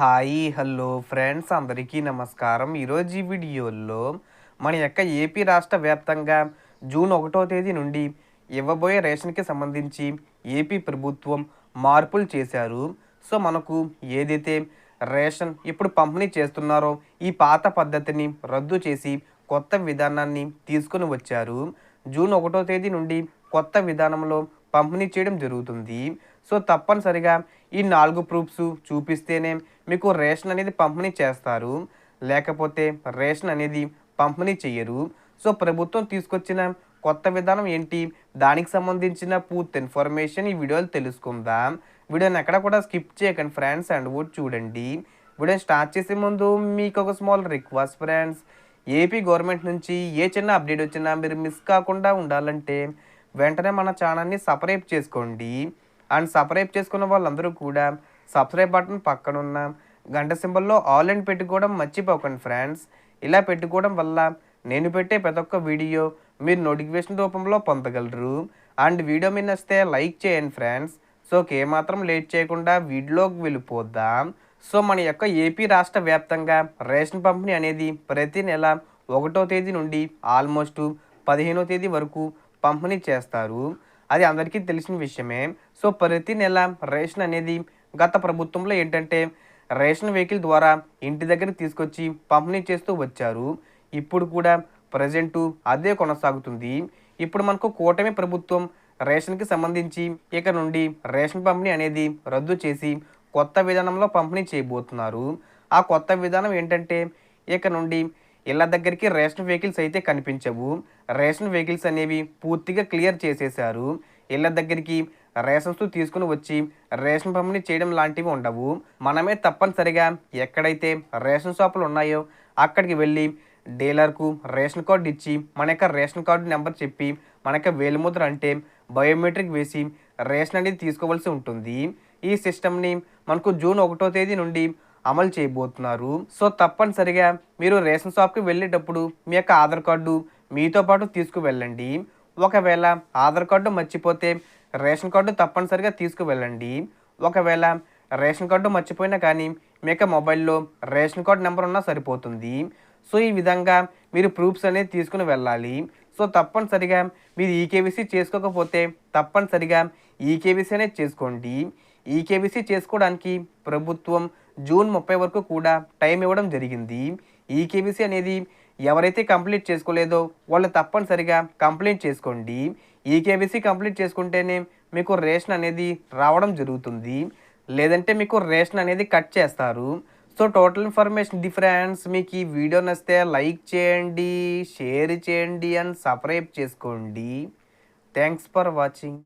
Hi hello friends అందరికీ నమస్కారం. ఈరోజు ఈ వీడియోలో మన యొక్క ఏపీ రాష్ట్ర వ్యాప్తంగా జూన్ ఒకటో తేదీ నుండి ఇవ్వబోయే రేషన్కి సంబంధించి ఏపీ ప్రభుత్వం మార్పులు చేశారు. సో మనకు ఏదైతే రేషన్ ఇప్పుడు పంపిణీ చేస్తున్నారో ఈ పాత పద్ధతిని రద్దు చేసి కొత్త విధానాన్ని తీసుకొని వచ్చారు. జూన్ ఒకటో తేదీ నుండి కొత్త విధానంలో పంపిణీ చేయడం జరుగుతుంది. సో తప్పనిసరిగా ఈ నాలుగు ప్రూఫ్స్ చూపిస్తేనే మీకు రేషన్ అనేది పంపిణీ చేస్తారు. లేకపోతే రేషన్ అనేది పంపిణీ చేయరు సో ప్రభుత్వం తీసుకొచ్చిన కొత్త విధానం ఏంటి? దానికి సంబంధించిన పూర్తి ఇన్ఫర్మేషన్ ఈ వీడియోలో తెలుసుకుందాం. వీడియోని ఎక్కడ కూడా స్కిప్ చేయకండి ఫ్రెండ్స్ అండ్ ఓట్ చూడండి. వీడియో స్టార్ట్ చేసే ముందు మీకు ఒక small request friends. AP government నుంచి ఏ చిన్న అప్డేట్ వచ్చినా మీరు మిస్ కాకుండా ఉండాలంటే వెంటనే మన ఛానల్ని సపరేట్ చేసుకోండి. అండ్ సపరేట్ చేసుకున్న వాళ్ళందరూ కూడా సబ్స్క్రైబ్ బటన్ పక్కన ఉన్న గంట సింబల్లో ఆల్ అండ్ పెట్టుకోవడం మర్చిపోకండి ఫ్రెండ్స్. ఇలా పెట్టుకోవడం వల్ల నేను పెట్టే ప్రతి ఒక్క వీడియో మీరు నోటిఫికేషన్ రూపంలో పొందగలరు. అండ్ వీడియో మీద వస్తే లైక్ చేయండి ఫ్రెండ్స్. సో ఏమాత్రం లేట్ చేయకుండా వీడియోకి వెళ్ళిపోద్దాం సో మన యొక్క ఏపీ రాష్ట్ర వ్యాప్తంగా రేషన్ పంపిణీ అనేది ప్రతి నెల ఒకటో తేదీ నుండి ఆల్మోస్ట్ పదిహేనో తేదీ వరకు పంపిణీ చేస్తారు. అది అందరికీ తెలిసిన విషయమే. సో ప్రతి నెల రేషన్ అనేది గత ప్రభుత్వంలో ఏంటంటే రేషన్ వెహికల్ ద్వారా ఇంటి దగ్గర తీసుకొచ్చి పంపిణీ చేస్తూ వచ్చారు. ఇప్పుడు కూడా ప్రజెంటు అదే కొనసాగుతుంది. ఇప్పుడు మనకు కూటమి ప్రభుత్వం రేషన్కి సంబంధించి ఇక నుండి రేషన్ పంపిణీ అనేది రద్దు చేసి కొత్త విధానంలో పంపిణీ చేయబోతున్నారు. ఆ కొత్త విధానం ఏంటంటే ఇక నుండి ఇళ్ళ దగ్గరికి రేషన్ వెహికల్స్ అయితే కనిపించవు. రేషన్ వెహికల్స్ అనేవి పూర్తిగా క్లియర్ చేసేశారు. ఇళ్ళ దగ్గరికి రేషన్స్ తీసుకుని వచ్చి రేషన్ పంపిణీ చేయడం లాంటివి ఉండవు. మనమే తప్పనిసరిగా ఎక్కడైతే రేషన్ షాపులు ఉన్నాయో అక్కడికి వెళ్ళి డీలర్కు రేషన్ కార్డు ఇచ్చి మన యొక్క రేషన్ కార్డు నెంబర్ చెప్పి మన యొక్క వేలిముద్ర అంటే బయోమెట్రిక్ వేసి రేషన్ అనేది తీసుకోవాల్సి ఉంటుంది. ఈ సిస్టమ్ని మనకు జూన్ ఒకటో తేదీ నుండి అమలు చేయబోతున్నారు. సో తప్పనిసరిగా మీరు రేషన్ షాప్కి వెళ్ళేటప్పుడు మీ యొక్క ఆధార్ కార్డు మీతో పాటు తీసుకువెళ్ళండి. ఒకవేళ ఆధార్ కార్డు మర్చిపోతే రేషన్ కార్డు తప్పనిసరిగా తీసుకువెళ్ళండి. ఒకవేళ రేషన్ కార్డు మర్చిపోయినా కానీ మీ యొక్క మొబైల్లో రేషన్ కార్డు నెంబర్ ఉన్నా సరిపోతుంది. సో ఈ విధంగా మీరు ప్రూఫ్స్ అనేది తీసుకుని వెళ్ళాలి. సో తప్పనిసరిగా మీరు ఈకేబీసీ చేసుకోకపోతే తప్పనిసరిగా ఈకేబీసీ అనేది చేసుకోండి. ఈకేబీసీ చేసుకోవడానికి ప్రభుత్వం జూన్ ముప్పై వరకు కూడా టైం ఇవ్వడం జరిగింది. ఈ కేబీసీ అనేది ఎవరైతే కంప్లీట్ చేసుకోలేదో వాళ్ళు తప్పనిసరిగా కంప్లీట్ చేసుకోండి. ఈ కేబీసీ కంప్లీట్ చేసుకుంటేనే మీకు రేషన్ అనేది రావడం జరుగుతుంది. లేదంటే మీకు రేషన్ అనేది కట్ చేస్తారు. సో టోటల్ ఇన్ఫర్మేషన్ డిఫరెన్స్ మీకు ఈ వీడియో నచ్చితే లైక్ చేయండి షేర్ చేయండి అండ్ సబ్స్క్రైబ్ చేసుకోండి. Thanks for watching.